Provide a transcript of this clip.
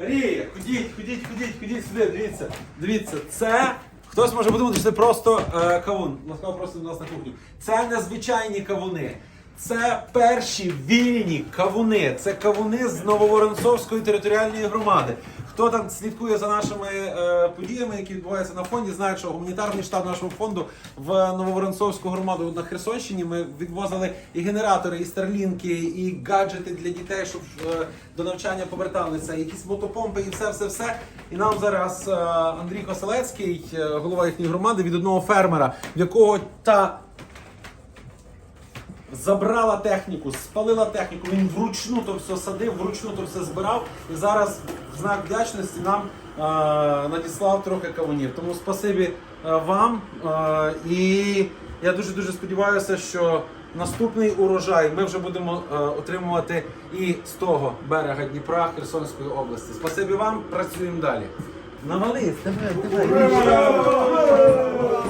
Марія, ходіть, ходіть, ходіть, ходіть сюди, дивіться. Дивіться, це. Хтось може подумати, що це просто е, кавун. Ласкаво просто до нас на кухню. Це незвичайні кавуни. Це перші вільні кавуни. Це кавуни з Нововоронцовської територіальної громади. Хто там слідкує за нашими е, подіями, які відбуваються на фонді, знає, що гуманітарний штаб нашого фонду в Нововоронцовську громаду на Херсонщині. Ми відвозили і генератори, і старлінки, і гаджети для дітей, щоб е, до навчання поверталися, якісь мотопомпи, і все, все, все. І нам зараз е, Андрій Коселецький, е, голова їхньої громади, від одного фермера, в якого та забрала техніку, спалила техніку. Він вручну то все садив, вручну то все збирав. І зараз знак вдячності нам е, надіслав трохи кавунів. Тому спасибі е, вам. Е, і я дуже дуже сподіваюся, що наступний урожай ми вже будемо отримувати і з того берега Дніпра Херсонської області. Спасибі вам, працюємо далі. Навали, давай, давай.